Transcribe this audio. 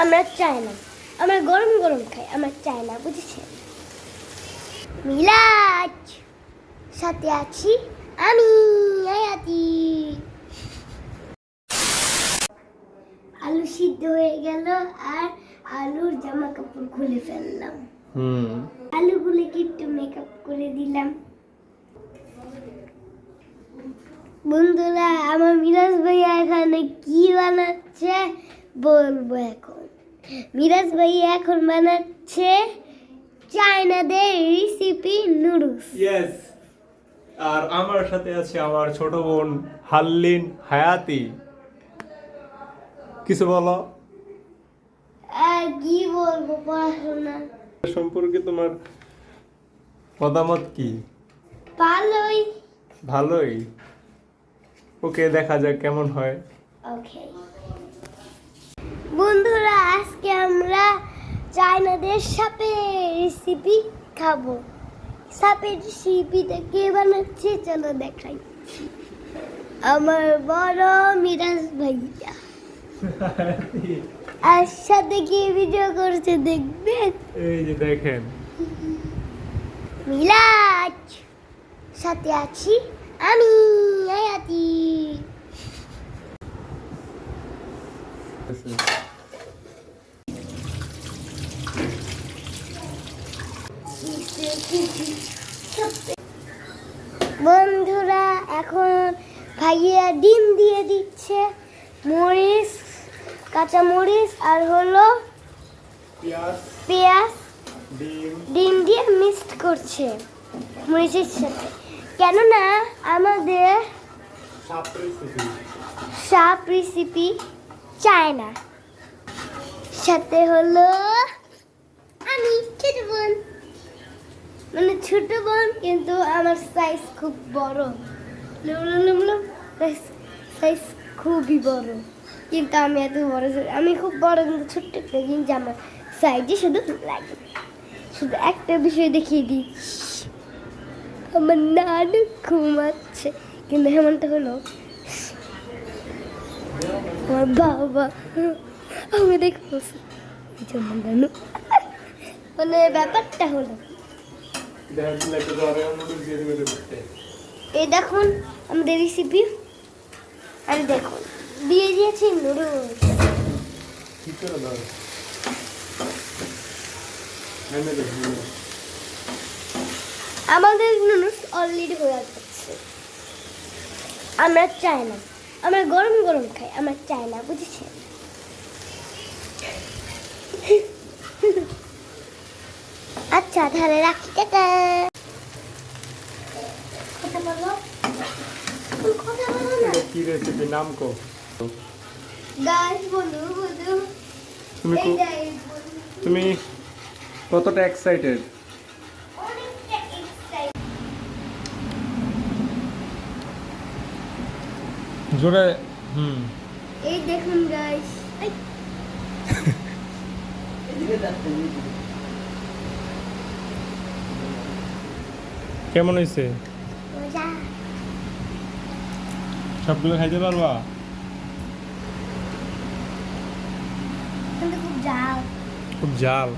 আমরা চাই না। আমরা গরম গরম খাই আমরা চাই না বুঝেছেন? মিলাজ সাথে আছি আমি আয়াতি আলু সিদ্ধ হয়ে গেল আর আলুর জামা কাপড় খুলে ফেললাম। আলুগুলোকে একটু মেকআপ করে দিলাম। বন্ধুরা আমার মিরাজ ভাইয়া এখানে কি বানাচ্ছে? বলব এখন। মিরাজ ভাই এখন বানাচ্ছে চায়নাদের রেসিপি নুডলস ইয়েস আর আমার সাথে আছে আমার ছোট বোন হাল্লিন হায়াতি। কিছু বলো? কি বলব পড়াশোনা? সম্পর্কে তোমার মতামত কি? ভালোই। ভালোই। ওকে দেখা যাক কেমন হয়। ওকে বন্ধুরা আজকে আমরা চায়নাদের সাপের রেসিপি খাব। সাপের রেসিপিটা কে বানাচ্ছে চলো দেখাই। আমার বড় মিরাজ ভাইয়া। আর সাথে কি ভিডিও করছে দেখবেন এই যে দেখেন। মিলাজ সাথে আছি আমি আয়াতি বন্ধুরা এখন ভাইয়া ডিম দিয়ে দিচ্ছে মরিচ কাঁচা মরিচ আর হলো পেঁয়াজ ডিম। দিয়ে মিক্সড করছে মরিচের সাথে। কেননা আমাদের সাপ রেসিপি চায় না। সাথে হলো আমি বোন। মানে ছোট বোন, কিন্তু আমার সাইজ খুব বড়। সাইজ খুবই বড়। কিন্তু আমি এত বড় আমি খুব বড়, কিন্তু ছোট্ট একটা কিন্তু আমার সাইজে শুধু লাগে। শুধু একটা বিষয় দেখিয়ে দিই। আমার নানু ঘুমাচ্ছে, কিন্তু হেমন্ত হলো, আমার বাবা আমি এই মানে ব্যাপারটা হলো দেখেন একটু ধরে নুডলস দিয়ে দিবে করতে এই দেখুন, আমাদের রেসিপি আর দেখুন, দিয়ে দিয়েছি নুডলস আমাদের নুডলস অলরেডি হয়ে যাচ্ছে আমরা চাই না। আমরা গরম গরম খাই, আমরা চাই না, বুঝেছেন? তাহলে রাখি টাটা কি রেসিপি নাম কো। তুমি কতটা এক্সাইটেড জোরে হুম। এই দেখুন গাইস কেমন হয়েছে সবগুলো খাইতে পারবা? খুব জাল। খুব জাল।